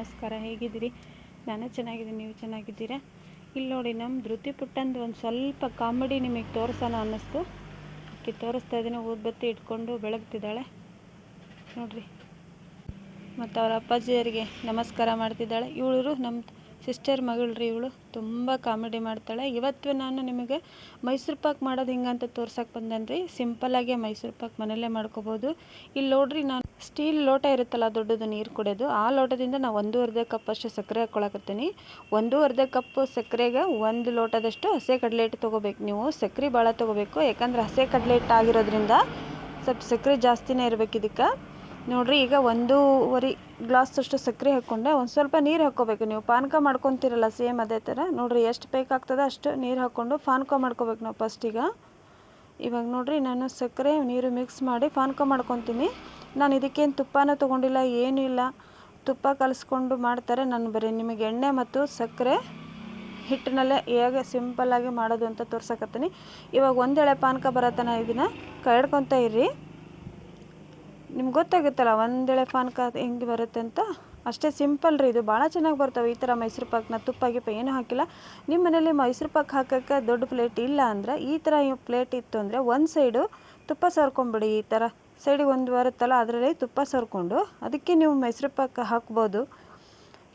ನಮಸ್ಕಾರ, ಹೇಗಿದ್ದೀರಿ? ನಾನು ಚೆನ್ನಾಗಿದ್ದೀನಿ, ನೀವು ಚೆನ್ನಾಗಿದ್ದೀರಾ? ಇಲ್ಲಿ ನೋಡಿ, ನಮ್ಮ ಧೃತಿ ಪುಟ್ಟಂದು ಒಂದು ಸ್ವಲ್ಪ ಕಾಮಿಡಿ ನಿಮಗೆ ತೋರಿಸೋಣ ಅನ್ನಿಸ್ತು. ಆಕೆ ತೋರಿಸ್ತಾ ಇದ್ದೀನಿ ಊದ್ಬತ್ತಿ ಇಟ್ಕೊಂಡು ಬೆಳಗ್ತಿದ್ದಾಳೆ. ನೋಡಿರಿ. ಮತ್ತು ಅವರ ಅಪ್ಪಾಜಿಯರಿಗೆ ನಮಸ್ಕಾರ ಮಾಡ್ತಿದ್ದಾಳೆ. ಇವಳು ನಮ್ಮ ಸಿಸ್ಟರ್ ಮಗಳ್ರಿ ಇವಳು, ತುಂಬ ಕಾಮಿಡಿ ಮಾಡ್ತಾಳೆ. ಇವತ್ತು ನಾನು ನಿಮಗೆ ಮೈಸೂರು ಪಾಕ್ ಮಾಡೋದು ಹಿಂಗಂತ ತೋರ್ಸಕ್ಕೆ ಬಂದೇನ್ರಿ. ಸಿಂಪಲ್ಲಾಗೆ ಮೈಸೂರು ಪಾಕ್ ಮನೆಯಲ್ಲೇ ಮಾಡ್ಕೋಬೋದು. ಇಲ್ಲಿ ನೋಡ್ರಿ ನಾನು ಸ್ಟೀಲ್ ಲೋಟ ಇರುತ್ತಲ್ಲ, ದೊಡ್ಡದು ನೀರು ಕುಡಿಯೋದು. ಆ ಲೋಟದಿಂದ ನಾವು ಅರ್ಧ ಕಪ್ ಅಷ್ಟು ಸಕ್ಕರೆ ಹಾಕ್ಕೊಳಕತ್ತೀನಿ ಅರ್ಧ ಕಪ್ ಸಕ್ಕರೆಗೆ ಒಂದು ಲೋಟದಷ್ಟು ಹಸೆ ಕಡಲೆ ಹಿಟ್ಟು ತೊಗೋಬೇಕು ನೀವು. ಸಕ್ಕರೆ ಭಾಳ ತೊಗೋಬೇಕು. ಯಾಕಂದ್ರೆ ಹಸೆ ಕಡಲೆ ಹಿಟ್ಟು ಆಗಿರೋದ್ರಿಂದ ಸ್ವಲ್ಪ ಸಕ್ಕರೆ ಜಾಸ್ತಿನೇ ಇರ್ಬೇಕು ಇದಕ್ಕೆ ನೋಡ್ರಿ, ಈಗ ಒಂದೂವರೆ ಗ್ಲಾಸ್ ಅಷ್ಟು ಸಕ್ಕರೆ ಹಾಕ್ಕೊಂಡೆ, ಒಂದು ಸ್ವಲ್ಪ ನೀರು ಹಾಕ್ಕೋಬೇಕು. ನೀವು ಪಾನಕ ಮಾಡ್ಕೊತೀರಲ್ಲ ಸೇಮ್ ಅದೇ ಥರ ನೋಡಿರಿ, ಎಷ್ಟು ಬೇಕಾಗ್ತದೆ ಅಷ್ಟು ನೀರು ಹಾಕ್ಕೊಂಡು ಪಾನಕ ಮಾಡ್ಕೋಬೇಕು ನಾವು ಫಸ್ಟಿಗ ಇವಾಗ ನೋಡಿರಿ, ನಾನು ಸಕ್ಕರೆ, ನೀರು ಮಿಕ್ಸ್ ಮಾಡಿ ಪಾನಕ ಮಾಡ್ಕೊತೀನಿ. ನಾನು ಇದಕ್ಕೇನು ತುಪ್ಪನೂ ತೊಗೊಂಡಿಲ್ಲ, ಏನೂ ಇಲ್ಲ. ತುಪ್ಪ ಕಲಿಸ್ಕೊಂಡು ಮಾಡ್ತಾರೆ ನಾನು ಬರೀ ನಿಮಗೆ ಎಣ್ಣೆ ಮತ್ತು ಸಕ್ಕರೆ ಹಿಟ್ಟಿನಲ್ಲೇ ಹೇಗೆ ಸಿಂಪಲ್ಲಾಗಿ ಮಾಡೋದು ಅಂತ ತೋರ್ಸಕತ್ತೀನಿ. ಇವಾಗ ಒಂದೆಳೆ ಪಾನಕ ಬರತನ ಇದನ್ನು ಕಡ್ಕೊತ ಇರ್ರಿ. ನಿಮ್ಗೆ ಗೊತ್ತಾಗುತ್ತಲ್ಲ, ಒಂದೆಳೆ ಪಾನಕ ಹೆಂಗೆ ಬರುತ್ತೆ ಅಂತ? ಅಷ್ಟೇ ಸಿಂಪಲ್ ರೀ, ಇದು ಭಾಳ ಚೆನ್ನಾಗಿ ಬರ್ತವೆ. ಈ ಥರ ಮೈಸೂರು ಪಾಕ್ನ ತುಪ್ಪ ಏನೂ ಹಾಕಿಲ್ಲ. ನಿಮ್ಮ ಮನೇಲಿ ಮೈಸೂರು ಪಾಕ್ ಹಾಕೋಕ್ಕೆ ದೊಡ್ಡ ಪ್ಲೇಟ್ ಇಲ್ಲ ಅಂದ್ರೆ, ಈ ಥರ ಪ್ಲೇಟ್ ಇತ್ತು ಅಂದರೆ ಒಂದು ಸೈಡು ತುಪ್ಪ ಸರ್ಕೊಂಬಿಡಿ ಈ ಥರ. ಸೈಡಿಗೆ ಒಂದು ಬರುತ್ತಲ್ಲ ಅದರಲ್ಲಿ ತುಪ್ಪ ಸರ್ಕೊಂಡು ಅದಕ್ಕೆ ನೀವು ಮೈಸೂರು ಪಾಕ್ ಹಾಕ್ಬೋದು.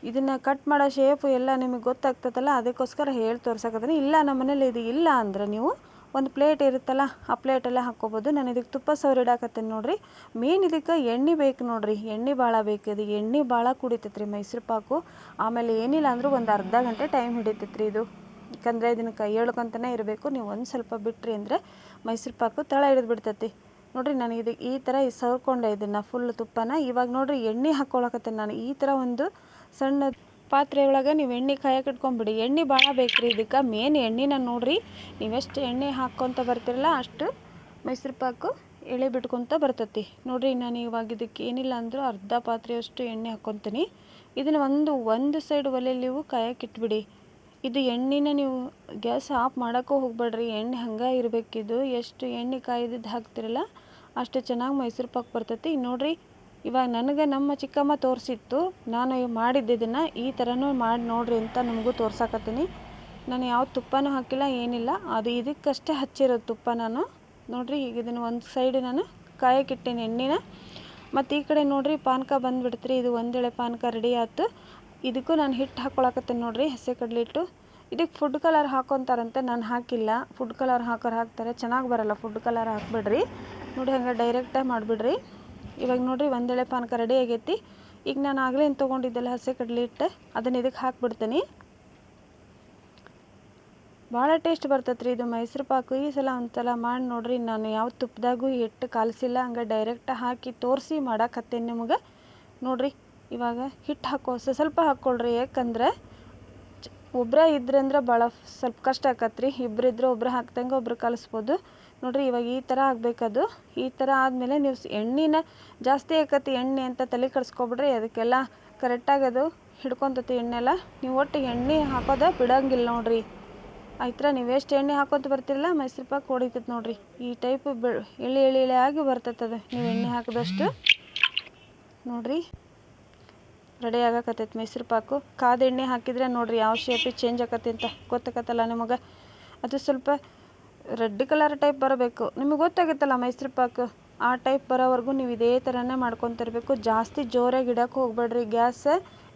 ಇದನ್ನು ಕಟ್ ಮಾಡೋ ಶೇಪು ಎಲ್ಲ ನಿಮಗೆ ಗೊತ್ತಾಗ್ತದಲ್ಲ, ಅದಕ್ಕೋಸ್ಕರ ಹೇಳಿ ತೋರ್ಸಕತ್ತೀನಿ ಇಲ್ಲ, ನಮ್ಮ ಮನೇಲಿ ಇದು ಇಲ್ಲ ಅಂದ್ರೆ ನೀವು ಒಂದು ಪ್ಲೇಟ್ ಇರುತ್ತಲ್ಲ, ಆ ಪ್ಲೇಟಲ್ಲೇ ಹಾಕ್ಕೋಬೋದು. ನಾನು ಇದಕ್ಕೆ ತುಪ್ಪ ಸವರಿಡಾಕತ್ತೀನಿ ನೋಡಿರಿ. ಮೇನ್ ಇದಕ್ಕೆ ಎಣ್ಣೆ ಬೇಕು ನೋಡಿರಿ. ಎಣ್ಣೆ ಭಾಳ ಬೇಕು ಇದು. ಎಣ್ಣೆ ಭಾಳ ಕುಡಿತೈತೆ ರೀ ಮೈಸೂರು ಪಾಕು. ಆಮೇಲೆ ಏನಿಲ್ಲ ಅಂದರೂ ಒಂದು ಅರ್ಧ ಗಂಟೆ ಟೈಮ್ ಹಿಡಿತೈತೆ ರೀ ಇದು. ಯಾಕಂದರೆ ಇದನ್ನು ಕೈ ಎಳ್ಕೊಂತನೇ ಇರಬೇಕು. ನೀವು ಒಂದು ಸ್ವಲ್ಪ ಬಿಟ್ರಿ ಅಂದರೆ ಮೈಸೂರು ಪಾಕು ತಳ ಹಿಡಿದು ಬಿಡ್ತೈತಿ. ನೋಡಿರಿ, ನಾನು ಇದು ಈ ಥರ ಸವರ್ಕೊಂಡೆ ಇದನ್ನು ಫುಲ್ ತುಪ್ಪನ. ಇವಾಗ ನೋಡಿರಿ, ಎಣ್ಣೆ ಹಾಕ್ಕೊಳಕತ್ತೀನಿ ನಾನು. ಈ ಥರ ಒಂದು ಸಣ್ಣ ಪಾತ್ರೆ ಒಳಗೆ ನೀವು ಎಣ್ಣೆ ಕಾಯಕ್ಕೆ ಇಟ್ಕೊಂಬಿಡಿ. ಎಣ್ಣೆ ಭಾಳ ಬೇಕು ರೀ ಇದಕ್ಕೆ. ಮೇನ್ ಎಣ್ಣೆನ ನೋಡಿರಿ. ನೀವೆಷ್ಟು ಎಣ್ಣೆ ಹಾಕ್ಕೊತ ಬರ್ತಿರಲ್ಲ ಅಷ್ಟು ಮೈಸೂರು ಪಾಕು ಎಳೆ ಬಿಟ್ಕೊತ ಬರ್ತೈತಿ. ನೋಡಿರಿ ನಾನು ಇವಾಗ ಇದಕ್ಕೆ ಏನಿಲ್ಲ ಅಂದರೂ ಅರ್ಧ ಪಾತ್ರೆಯಷ್ಟು ಎಣ್ಣೆ ಹಾಕ್ಕೊತೀನಿ. ಇದನ್ನು ಒಂದು ಒಂದು ಸೈಡ್ ಒಲೆಯಲ್ಲಿ ಕಾಯಕ್ಕೆ ಇಟ್ಬಿಡಿ. ಇದು ಎಣ್ಣೆನ ನೀವು ಗ್ಯಾಸ್ ಆಫ್ ಮಾಡೋಕ್ಕೂ ಹೋಗ್ಬೇಡ್ರಿ. ಎಣ್ಣೆ ಹಂಗೆ ಇರಬೇಕಿದು ಎಷ್ಟು ಎಣ್ಣೆ ಕಾಯ್ದಿದ್ದು ಹಾಕ್ತಿರಲ್ಲ ಅಷ್ಟು ಚೆನ್ನಾಗಿ ಮೈಸೂರು ಪಾಕ್ ಬರ್ತೈತಿ. ನೋಡ್ರಿ ಇವಾಗ ನನಗೆ ನಮ್ಮ ಚಿಕ್ಕಮ್ಮ ತೋರಿಸಿತ್ತು, ನಾನು ಮಾಡಿದ್ದೆ ಈ ಥರನೂ ಮಾಡಿ ನೋಡ್ರಿ ಅಂತ ನಿಮಗೂ ತೋರ್ಸಕತ್ತೀನಿ. ನಾನು ಯಾವ ತುಪ್ಪನೂ ಹಾಕಿಲ್ಲ, ಏನಿಲ್ಲ. ಅದು ಇದಕ್ಕಷ್ಟೇ ಹಚ್ಚಿರೋದು ತುಪ್ಪ ನಾನು. ನೋಡ್ರಿ, ಈಗ ಇದನ್ನು ಒಂದು ಸೈಡ್ ನಾನು ಕಾಯಕ್ಕಿಟ್ಟೀನಿ ಎಣ್ಣೆನ. ಮತ್ತು ಈ ಕಡೆ ನೋಡ್ರಿ, ಪಾನಕ ಬಂದುಬಿಡ್ತೀರಿ. ಇದು ಒಂದೆಳೆ ಪಾನಕ ರೆಡಿ ಆಯ್ತು. ಇದಕ್ಕೂ ನಾನು ಹಿಟ್ಟು ಹಾಕ್ಕೊಳಕತ್ತೀನಿ ನೋಡ್ರಿ, ಹಸಿ ಕಡಲೆ ಹಿಟ್ಟು ಇದಕ್ಕೆ ಫುಡ್ ಕಲರ್ ಹಾಕೊತಾರಂತೆ, ನಾನು ಹಾಕಿಲ್ಲ. ಫುಡ್ ಕಲರ್ ಹಾಕೋರು ಹಾಕ್ತಾರೆ, ಚೆನ್ನಾಗಿ ಬರಲ್ಲ ಫುಡ್ ಕಲರ್ ಹಾಕ್ಬಿಡ್ರಿ. ನೋಡಿ ಹಂಗೆ ಡೈರೆಕ್ಟಾಗಿ ಮಾಡಿಬಿಡ್ರಿ. ಇವಾಗ ನೋಡ್ರಿ ಒಂದೆಳೆ ಪಾನಕ ರೆಡಿ ಆಗೈತಿ. ಈಗ ನಾನು ಆಗಲೇ ಏನು ತೊಗೊಂಡಿದ್ದೆಲ್ಲ ಹಸಿ ಕಡಲೆ ಹಿಟ್ಟು, ಅದನ್ನು ಇದಕ್ಕೆ ಹಾಕ್ಬಿಡ್ತೀನಿ. ಭಾಳ ಟೇಸ್ಟ್ ಬರ್ತೈತೆ ರೀ ಇದು ಮೈಸೂರು ಪಾಕು. ಈ ಸಲ ಒಂದ್ಸಲ ಮಾಡಿ ನೋಡ್ರಿ, ನಾನು ಯಾವ ತುಪ್ಪದಾಗೂ ಹಿಟ್ಟು ಕಾಲಿಸಿಲ್ಲ, ಹಂಗೆ ಡೈರೆಕ್ಟ್ ಹಾಕಿ ತೋರಿಸಿ ಮಾಡಾಕತ್ತೇನೆ ನಿಮಗೆ. ನೋಡ್ರಿ, ಇವಾಗ ಹಿಟ್ಟು ಹಾಕೋ ಸ್ವಲ್ಪ ಹಾಕ್ಕೊಳ್ರಿ ಯಾಕಂದ್ರೆ ಒಬ್ಬರೇ ಇದ್ರೆ ಅಂದ್ರೆ ಭಾಳ ಸ್ವಲ್ಪ ಕಷ್ಟ ಆಕತ್ರಿ. ಇಬ್ಬರಿದ್ರೆ ಒಬ್ರು ಹಾಕ್ದಂಗೆ ಒಬ್ರು ಕಲಿಸ್ಬೋದು. ನೋಡ್ರಿ, ಇವಾಗ ಈ ಥರ ಆಗಬೇಕದು. ಈ ಥರ ಆದಮೇಲೆ ನೀವು ಎಣ್ಣೆನ ಜಾಸ್ತಿ ಆಕತಿ ಎಣ್ಣೆ ಅಂತ ತಲೆ ಕಡ್ಸ್ಕೊಬಿಡ್ರಿ, ಅದಕ್ಕೆಲ್ಲ ಕರೆಕ್ಟಾಗಿ ಅದು ಹಿಡ್ಕೊತತಿ ಎಣ್ಣೆಲ್ಲ. ನೀವು ಒಟ್ಟು ಎಣ್ಣೆ ಹಾಕೋದು ಬಿಡೋಂಗಿಲ್ಲ ನೋಡ್ರಿ. ಆಯ್ತರ ನೀವು ಎಷ್ಟು ಎಣ್ಣೆ ಹಾಕೋತ ಬರ್ತಿರಲ್ಲ, ಮೈಸೂರು ಪಾಕ್ ಹೊಡಿತೈತೆ ನೋಡ್ರಿ. ಈ ಟೈಪ್ ಬಿ ಇಳಿ ಇಳಿ ಇಳಿ ಆಗಿ ಬರ್ತೈತೆ ಅದು. ನೀವು ಎಣ್ಣೆ ಹಾಕಿದಷ್ಟು. ನೋಡ್ರಿ ರೆಡಿ ಆಗಕತ್ತೈತೆ ಮೈಸೂರು ಪಾಕು. ಕಾದ ಎಣ್ಣೆ ಹಾಕಿದ್ರೆ ನೋಡ್ರಿ, ಯಾವ ಶೇಪಿಗೆ ಚೇಂಜ್ ಆಕತಿ ಅಂತ ಗೊತ್ತಾಗತ್ತಲ್ಲ ನಿಮಗೆ. ಅದು ಸ್ವಲ್ಪ ರೆಡ್ ಕಲರ್ ಟೈಪ್ ಬರಬೇಕು. ನಿಮಗೆ ಗೊತ್ತಾಗುತ್ತಲ್ಲ ಮೈಸೂರು ಪಾಕು, ಆ ಟೈಪ್ ಬರೋವರೆಗೂ ನೀವು ಇದೇ ಥರನೇ ಮಾಡ್ಕೊತಿರ್ಬೇಕು ಜಾಸ್ತಿ ಜೋರಾಗಿ ಇಡೋಕೆ ಹೋಗ್ಬೇಡ್ರಿ ಗ್ಯಾಸ್,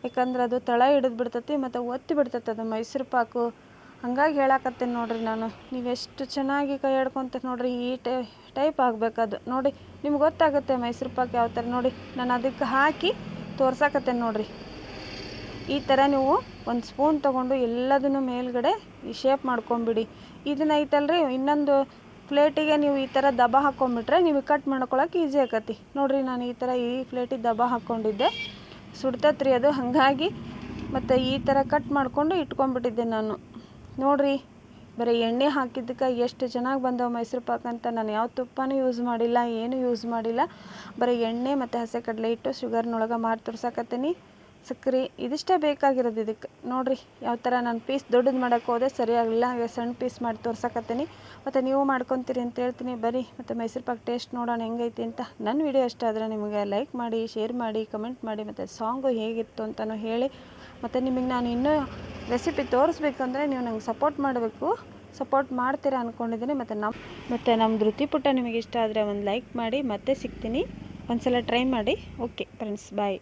ಯಾಕಂದ್ರೆ ಅದು ತಳ ಹಿಡಿದು ಬಿಡ್ತೈತಿ ಮತ್ತು ಒತ್ತಿ ಬಿಡ್ತೈತೆ ಅದು ಮೈಸೂರು ಪಾಕು. ಹಂಗಾಗಿ ಹೇಳಾಕತ್ತೀನಿ ನೋಡ್ರಿ ನಾನು, ನೀವು ಎಷ್ಟು ಚೆನ್ನಾಗಿ ಕೈ ಹಿಡ್ಕೊತೀರಿ ನೋಡ್ರಿ ಈ ಟೈ, ಟೈಪ್ ಆಗಬೇಕದು ನೋಡಿ, ನಿಮ್ಗೆ ಗೊತ್ತಾಗುತ್ತೆ ಮೈಸೂರು ಪಾಕ್ ಯಾವ ಥರ. ನೋಡಿ, ನಾನು ಅದಕ್ಕೆ ಹಾಕಿ ತೋರ್ಸಾಕತ್ತೇನೆ ನೋಡ್ರಿ. ಈ ಥರ ನೀವು ಒಂದು ಸ್ಪೂನ್ ತೊಗೊಂಡು ಎಲ್ಲದನ್ನು ಮೇಲ್ಗಡೆ ಈ ಶೇಪ್ ಮಾಡ್ಕೊಂಬಿಡಿ. ಇದನ್ನ ಐತಲ್ರಿ ಇನ್ನೊಂದು ಪ್ಲೇಟಿಗೆ ನೀವು ಈ ಥರ ದಬ ಹಾಕ್ಕೊಂಬಿಟ್ರೆ ನೀವು ಕಟ್ ಮಾಡ್ಕೊಳಕ್ಕೆ ಈಸಿ ಆಕತಿ. ನೋಡ್ರಿ ನಾನು ಈ ಥರ ಈ ಪ್ಲೇಟಿಗೆ ದಬ ಹಾಕ್ಕೊಂಡಿದ್ದೆ ಸುಡ್ತತ್ರಿ ಅದು, ಹಾಗಾಗಿ ಮತ್ತು ಈ ಥರ ಕಟ್ ಮಾಡಿಕೊಂಡು ಇಟ್ಕೊಂಡ್ಬಿಟ್ಟಿದ್ದೆ ನಾನು. ನೋಡ್ರಿ, ಬರೀ ಎಣ್ಣೆ ಹಾಕಿದ್ದಕ್ಕೆ ಎಷ್ಟು ಚೆನ್ನಾಗಿ ಬಂದವು ಮೈಸೂರು ಪಾಕ್ ಅಂತ. ನಾನು ಯಾವ ತುಪ್ಪನೂ ಯೂಸ್ ಮಾಡಿಲ್ಲ, ಏನೂ ಯೂಸ್ ಮಾಡಿಲ್ಲ. ಬರೀ ಎಣ್ಣೆ ಮತ್ತು ಹಸೆ ಕಡಲೆ ಹಿಟ್ಟು ಶುಗರ್ನೊಳಗೆ ಮಾಡಿ ತೋರ್ಸಕತ್ತೀನಿ. ಸಕ್ಕರೆ ಇದಿಷ್ಟೇ ಬೇಕಾಗಿರೋದು ಇದಕ್ಕೆ. ನೋಡಿರಿ, ಯಾವ ಥರ ನಾನು ಪೀಸ್ ದೊಡ್ಡದು ಮಾಡೋಕೆ ಹೋದೆ ಸರಿಯಾಗಲಿಲ್ಲ ಹಾಗೆ ಸಣ್ಣ ಪೀಸ್ ಮಾಡಿ ತೋರ್ಸಕತ್ತೀನಿ. ಮತ್ತು ನೀವು ಮಾಡ್ಕೊತೀರಿ ಅಂತ ಹೇಳ್ತೀನಿ ಬರೀ ಮತ್ತು ಮೈಸೂರು ಪಾಕ್ ಟೇಸ್ಟ್ ನೋಡೋಣ ಹೆಂಗೈತಿ ಅಂತ. ನನ್ನ ವಿಡಿಯೋ ಇಷ್ಟ ಆದರೆ ನಿಮಗೆ ಲೈಕ್ ಮಾಡಿ, ಶೇರ್ ಮಾಡಿ, ಕಮೆಂಟ್ ಮಾಡಿ, ಮತ್ತು ಸಾಂಗು ಹೇಗಿತ್ತು ಅಂತಲೂ ಹೇಳಿ. ಮತ್ತು ನಿಮಗೆ ನಾನು ಇನ್ನೂ ರೆಸಿಪಿ ತೋರಿಸ್ಬೇಕಂದ್ರೆ ನೀವು ನಂಗೆ ಸಪೋರ್ಟ್ ಮಾಡಬೇಕು. ಸಪೋರ್ಟ್ ಮಾಡ್ತೀರಾ ಅಂದ್ಕೊಂಡಿದ್ದೀನಿ ಮತ್ತು ನಮ್ಮ ಮತ್ತು ನಮ್ಮ ಧೃತಿ ಪುಟ್ಟ ನಿಮಗೆ ಇಷ್ಟ ಆದರೆ ಒಂದು ಲೈಕ್ ಮಾಡಿ, ಮತ್ತೆ ಸಿಗ್ತೀನಿ. ಒಂದು ಸಲ ಟ್ರೈ ಮಾಡಿ. Okay, friends, bye.